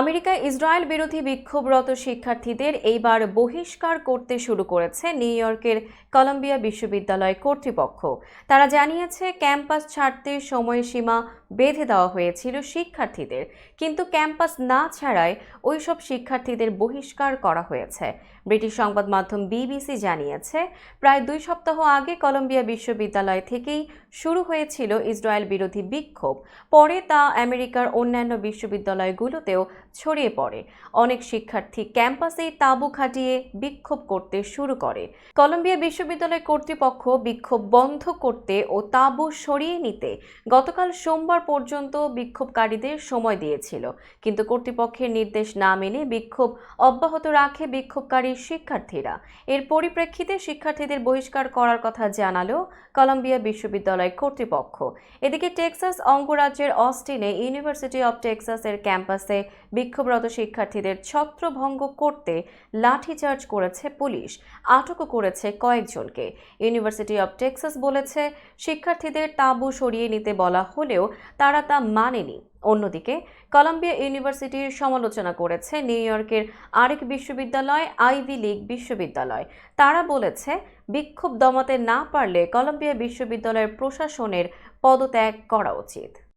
আমেরিকায় ইসরায়েল বিরোধী বিক্ষোভরত শিক্ষার্থীদের এইবার বহিষ্কার করতে শুরু করেছে নিউ ইয়র্কের কলম্বিয়া বিশ্ববিদ্যালয় কর্তৃপক্ষ। তারা জানিয়েছে, ক্যাম্পাস ছাড়তে সময়সীমা বেঁধে দেওয়া হয়েছিল শিক্ষার্থীদের। কিন্তু ক্যাম্পাস না ছাড়ায় ওইসব শিক্ষার্থীদের বহিষ্কার করা হয়েছে। ব্রিটিশ সংবাদ মাধ্যম বিবিসি জানিয়েছে, প্রায় দুই সপ্তাহ আগে কলম্বিয়া বিশ্ববিদ্যালয় থেকেই শুরু হয়েছিল ইসরায়েল বিরোধী বিক্ষোভ। পরে তা আমেরিকার অন্যান্য বিশ্ববিদ্যালয়গুলোতেও ছড়িয়ে পড়ে। অনেক শিক্ষার্থী ক্যাম্পাসেই তাঁবু খাটিয়ে বিক্ষোভ করতে শুরু করে। কলম্বিয়া বিশ্ববিদ্যালয় কর্তৃপক্ষ বিক্ষোভ বন্ধ করতে ও তাঁবু সরিয়ে নিতে গতকাল সোমবার পর্যন্ত বিক্ষোভকারীদের সময় দিয়েছিল, কিন্তু কর্তৃপক্ষের নির্দেশ না মেনে বিক্ষোভ অব্যাহত রাখে বিক্ষোভকারী শিক্ষার্থীরা। এর পরিপ্রেক্ষিতে শিক্ষার্থীদের বহিষ্কার করার কথা জানালো কলম্বিয়া বিশ্ববিদ্যালয় কর্তৃপক্ষ। এদিকে টেক্সাস অঙ্গরাজ্যের অস্টিনে ইউনিভার্সিটি অব টেক্সাসের ক্যাম্পাসে বিক্ষোভরত শিক্ষার্থীদের ছত্রভঙ্গ করতে লাঠিচার্জ করেছে পুলিশ, আটকও করেছে কয়েকজনকে। ইউনিভার্সিটি অব টেক্সাস বলেছে, শিক্ষার্থীদের তাঁবু সরিয়ে নিতে বলা হলেও তারা তা মানেনি। অন্যদিকে, কলম্বিয়া ইউনিভার্সিটির সমালোচনা করেছে নিউ ইয়র্কের আরেক বিশ্ববিদ্যালয়, আইভি লীগ বিশ্ববিদ্যালয়। তারা বলেছে, বিক্ষোভ দমাতে না পারলে কলম্বিয়া বিশ্ববিদ্যালয়ের প্রশাসনের পদত্যাগ করা উচিত।